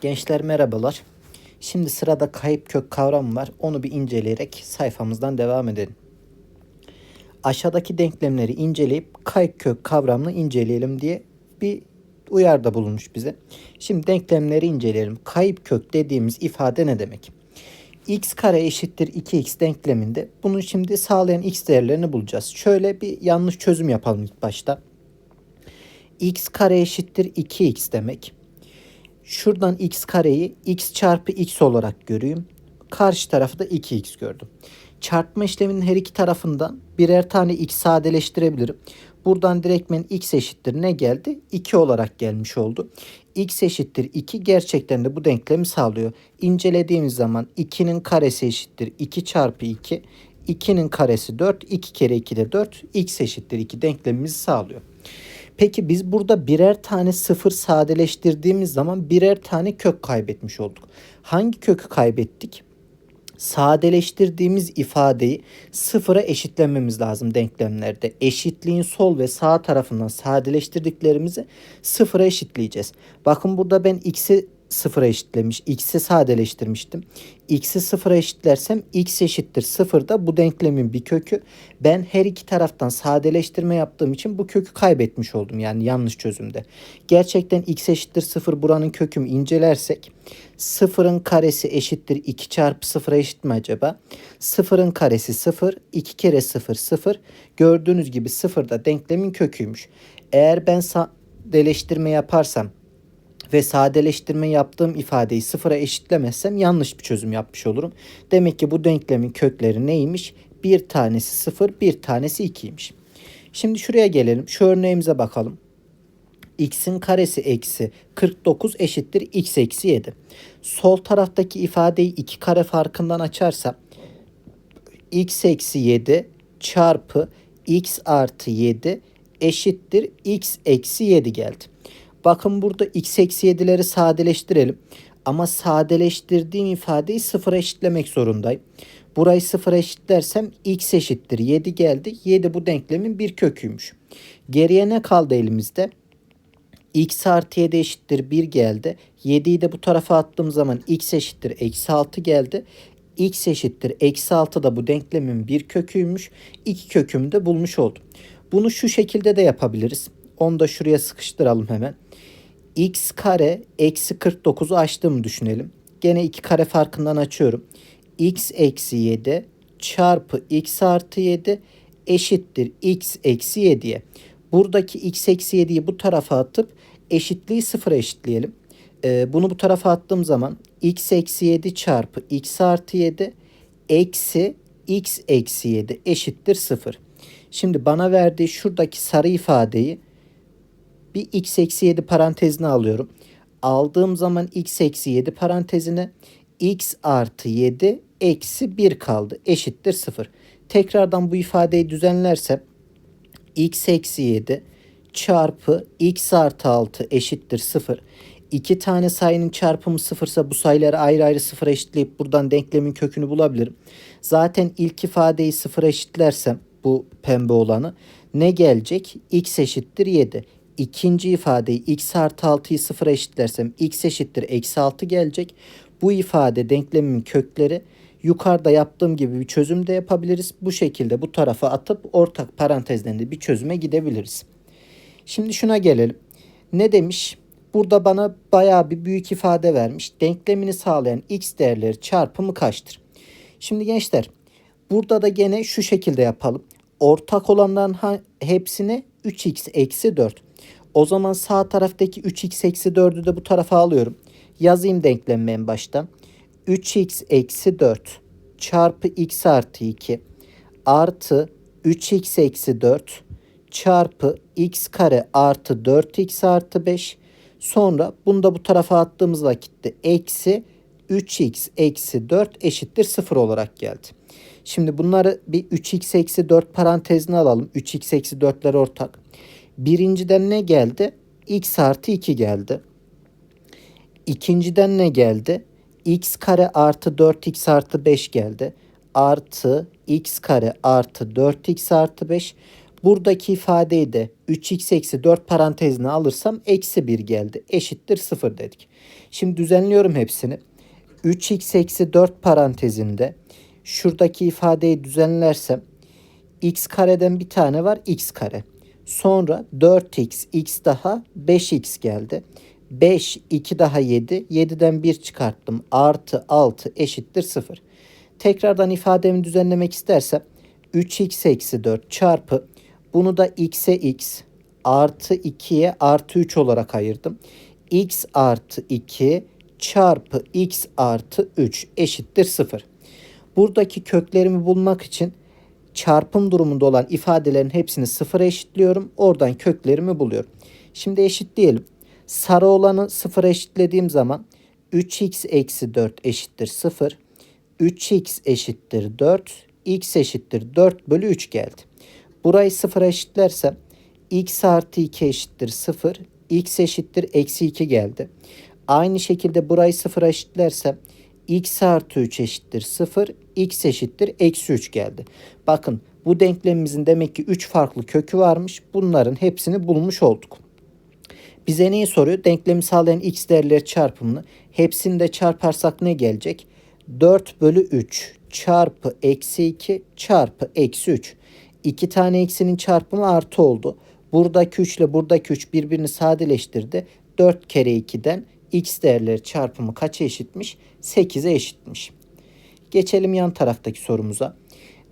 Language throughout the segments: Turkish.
Gençler merhabalar. Şimdi sırada kayıp kök kavramı var. Onu bir inceleyerek sayfamızdan devam edelim. Aşağıdaki denklemleri inceleyip kayıp kök kavramını inceleyelim diye bir uyarda bulunmuş bize. Şimdi denklemleri inceleyelim. Kayıp kök dediğimiz ifade ne demek? x kare eşittir 2x denkleminde bunu şimdi sağlayan x değerlerini bulacağız. Şöyle bir yanlış çözüm yapalım ilk başta. x kare eşittir 2x demek. Şuradan x kareyi x çarpı x olarak göreyim. Karşı tarafı da 2x gördüm. Çarpma işleminin her iki tarafından birer tane x sadeleştirebilirim. Buradan direktmen x eşittir ne geldi? 2 olarak gelmiş oldu. x eşittir 2 gerçekten de bu denklemi sağlıyor. İncelediğimiz zaman 2'nin karesi eşittir 2 çarpı 2. 2'nin karesi 4. 2 kere 2 de 4. x eşittir 2 denklemimizi sağlıyor. Peki biz burada birer tane sıfır sadeleştirdiğimiz zaman birer tane kök kaybetmiş olduk. Hangi kökü kaybettik? Sadeleştirdiğimiz ifadeyi sıfıra eşitlememiz lazım denklemlerde. Eşitliğin sol ve sağ tarafından sadeleştirdiklerimizi sıfıra eşitleyeceğiz. Bakın burada ben x'i sıfıra eşitlemiş. X'i sadeleştirmiştim. X'i sıfıra eşitlersem x eşittir sıfırda bu denklemin bir kökü. Ben her iki taraftan sadeleştirme yaptığım için bu kökü kaybetmiş oldum. Yani yanlış çözümde. Gerçekten x eşittir sıfır buranın kökümü incelersek sıfırın karesi eşittir 2 çarpı sıfıra eşit mi acaba? Sıfırın karesi sıfır. 2 kere sıfır sıfır. Gördüğünüz gibi sıfır da denklemin köküymüş. Eğer ben sadeleştirme yaparsam ve sadeleştirme yaptığım ifadeyi sıfıra eşitlemezsem yanlış bir çözüm yapmış olurum. Demek ki bu denklemin kökleri neymiş? Bir tanesi sıfır, bir tanesi ikiymiş. Şimdi şuraya gelelim. Şu örneğimize bakalım. x'in karesi eksi 49 eşittir x eksi 7. Sol taraftaki ifadeyi iki kare farkından açarsam x eksi 7 çarpı x artı 7 eşittir x eksi 7 geldi. Bakın burada x eksi 7'leri sadeleştirelim. Ama sadeleştirdiğim ifadeyi sıfıra eşitlemek zorundayım. Burayı sıfıra eşitlersem x eşittir 7 geldi. 7 bu denklemin bir köküymüş. Geriye ne kaldı elimizde? x artı 7 eşittir 1 geldi. 7'yi de bu tarafa attığım zaman x eşittir eksi 6 geldi. x eşittir eksi 6 da bu denklemin bir köküymüş. İki kökümü de bulmuş oldum. Bunu şu şekilde de yapabiliriz. Onu da şuraya sıkıştıralım hemen x kare eksi 49'u açtığımı düşünelim. Gene iki kare farkından açıyorum. x eksi 7 çarpı x artı 7 eşittir x eksi 7'ye. Buradaki x eksi 7'yi bu tarafa atıp eşitliği sıfıra eşitleyelim. Ee, bunu bu tarafa attığım zaman x eksi 7 çarpı x artı 7 eksi x eksi 7 eşittir 0. Şimdi bana verdiği şuradaki sarı ifadeyi bir x eksi 7 parantezine alıyorum. Aldığım zaman x eksi 7 parantezine x artı 7 eksi 1 kaldı. Eşittir 0. Tekrardan bu ifadeyi düzenlersem x eksi 7 çarpı x artı 6 eşittir 0. İki tane sayının çarpımı sıfırsa bu sayıları ayrı ayrı sıfıra eşitleyip buradan denklemin kökünü bulabilirim. Zaten ilk ifadeyi sıfıra eşitlersem bu pembe olanı ne gelecek? x eşittir 7 ikinci ifadeyi x artı 6'yı sıfıra eşitlersem x eşittir eksi 6 gelecek. Bu ifade denklemimin kökleri yukarıda yaptığım gibi bir çözüm de yapabiliriz. Bu şekilde bu tarafa atıp ortak parantezden de bir çözüme gidebiliriz. Şimdi şuna gelelim. Ne demiş? Burada bana bayağı bir büyük ifade vermiş. Denklemini sağlayan x değerleri çarpımı kaçtır? Şimdi gençler burada da gene şu şekilde yapalım. Ortak olanların hepsine 3x eksi 4. O zaman sağ taraftaki 3x eksi 4'ü de bu tarafa alıyorum. Yazayım denklemi en baştan. 3x eksi 4 çarpı x artı 2 artı 3x eksi 4 çarpı x kare artı 4x artı 5 sonra bunu da bu tarafa attığımız vakitte eksi 3x eksi 4 eşittir 0 olarak geldi. Şimdi bunları bir 3x eksi 4 parantezine alalım. 3x eksi 4'ler ortak. Birinciden ne geldi? x artı 2 geldi. İkinciden ne geldi? x kare artı 4x artı 5 geldi. Artı x kare artı 4x artı 5. Buradaki ifadeyi de 3x eksi 4 parantezine alırsam eksi 1 geldi. Eşittir 0 dedik. Şimdi düzenliyorum hepsini. 3x eksi 4 parantezinde şuradaki ifadeyi düzenlersem x kareden bir tane var x kare. Sonra 4x x daha 5x geldi. 5 2 daha 7. 7'den 1 çıkarttım. Artı 6 eşittir 0. Tekrardan ifademi düzenlemek istersem 3x eksi 4 çarpı bunu da x'e x artı 2'ye artı 3 olarak ayırdım. x artı 2 çarpı x artı 3 eşittir 0. Buradaki köklerimi bulmak için çarpım durumunda olan ifadelerin hepsini sıfıra eşitliyorum. Oradan köklerimi buluyorum. Şimdi eşitleyelim. Sarı olanı sıfıra eşitlediğim zaman 3x eksi 4 eşittir 0. 3x eşittir 4. x eşittir 4 bölü 3 geldi. Burayı sıfıra eşitlersem x artı 2 eşittir 0. x eşittir eksi 2 geldi. Aynı şekilde burayı sıfıra eşitlersem x artı 3 eşittir 0. x eşittir eksi 3 geldi. Bakın bu denklemimizin demek ki 3 farklı kökü varmış. Bunların hepsini bulmuş olduk. Bize neyi soruyor? Denklemi sağlayan x değerleri çarpımını. Hepsini de çarparsak ne gelecek? 4 bölü 3 çarpı eksi 2 çarpı eksi 3. 2 tane eksinin çarpımı artı oldu. Buradaki 3 ile buradaki 3 birbirini sadeleştirdi. 4 kere 2'den x değerleri çarpımı kaça eşitmiş? 8'e eşitmiş. Geçelim yan taraftaki sorumuza.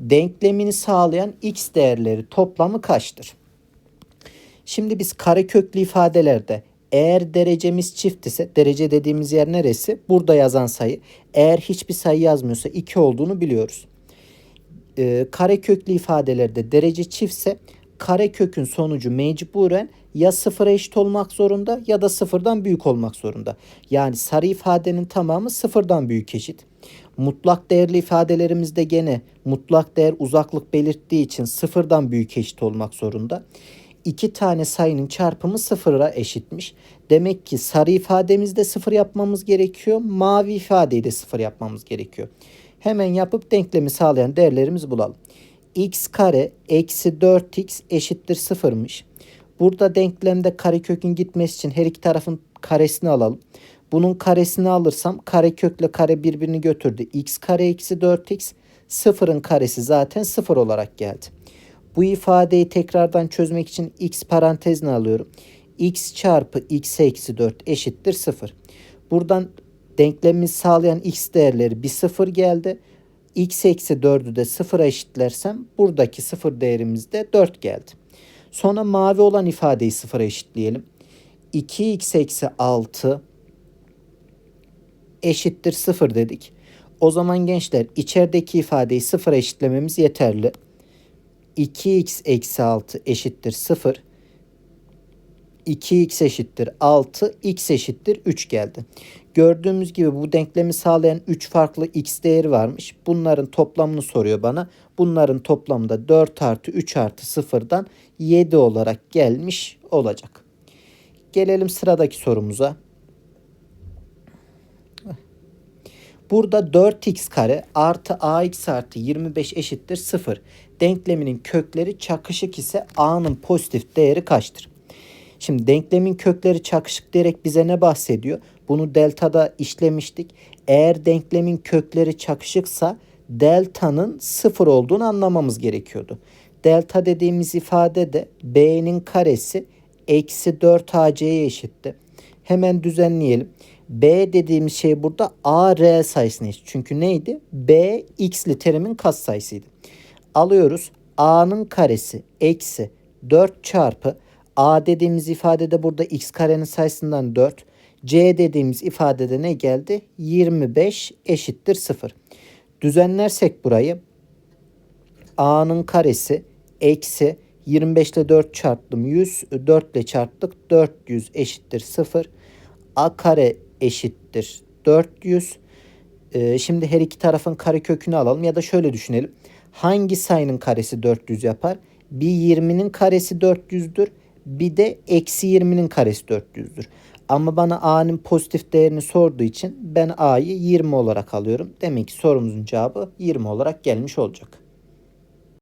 Denklemini sağlayan x değerleri toplamı kaçtır? Şimdi biz kareköklü ifadelerde eğer derecemiz çift ise derece dediğimiz yer neresi? Burada yazan sayı. Eğer hiçbir sayı yazmıyorsa 2 olduğunu biliyoruz. Ee, kareköklü ifadelerde derece çiftse karekökün sonucu mecburen ya sıfıra eşit olmak zorunda ya da sıfırdan büyük olmak zorunda. Yani sarı ifadenin tamamı sıfırdan büyük eşit. Mutlak değerli ifadelerimizde gene mutlak değer uzaklık belirttiği için sıfırdan büyük eşit olmak zorunda. İki tane sayının çarpımı sıfıra eşitmiş. Demek ki sarı ifademizde sıfır yapmamız gerekiyor. Mavi ifadeyi de sıfır yapmamız gerekiyor. Hemen yapıp denklemi sağlayan değerlerimizi bulalım. X kare eksi 4x eşittir sıfırmış. Burada denklemde karekökün gitmesi için her iki tarafın karesini alalım. Bunun karesini alırsam karekökle kare birbirini götürdü. x kare eksi 4x sıfırın karesi zaten sıfır olarak geldi. Bu ifadeyi tekrardan çözmek için x parantezine alıyorum. x çarpı x eksi 4 eşittir 0. Buradan denklemimizi sağlayan x değerleri bir 0 geldi. X eksi 4'ü de 0'a eşitlersem buradaki 0 değerimiz de 4 geldi. Sonra mavi olan ifadeyi 0'a eşitleyelim. 2x eksi 6 eşittir 0 dedik. O zaman gençler içerideki ifadeyi 0'a eşitlememiz yeterli. 2x eksi 6 eşittir 0. 2x eşittir 6, x eşittir 3 geldi. Gördüğümüz gibi bu denklemi sağlayan 3 farklı x değeri varmış. Bunların toplamını soruyor bana. Bunların toplamı da 4 artı 3 artı 0'dan 7 olarak gelmiş olacak. Gelelim sıradaki sorumuza. Burada 4x kare artı ax artı 25 eşittir 0. Denkleminin kökleri çakışık ise a'nın pozitif değeri kaçtır? Şimdi denklemin kökleri çakışık diyerek bize ne bahsediyor? Bunu deltada işlemiştik. Eğer denklemin kökleri çakışıksa delta'nın sıfır olduğunu anlamamız gerekiyordu. Delta dediğimiz ifade de b'nin karesi eksi 4 ac'ye eşitti. Hemen düzenleyelim. B dediğimiz şey burada A reel sayısına eşit. Çünkü neydi? B x'li terimin katsayısıydı. Alıyoruz. A'nın karesi eksi 4 çarpı A dediğimiz ifadede burada x karenin sayısından 4. C dediğimiz ifadede ne geldi? 25 eşittir 0. Düzenlersek burayı A'nın karesi eksi 25 ile 4 çarptım 100. 4 ile çarptık 400 eşittir 0. A kare eşittir 400. Ee, şimdi her iki tarafın kare kökünü alalım ya da şöyle düşünelim. Hangi sayının karesi 400 yapar? Bir 20'nin karesi 400'dür. Bir de eksi 20'nin karesi 400'dür. Ama bana a'nın pozitif değerini sorduğu için ben a'yı 20 olarak alıyorum. Demek ki sorumuzun cevabı 20 olarak gelmiş olacak.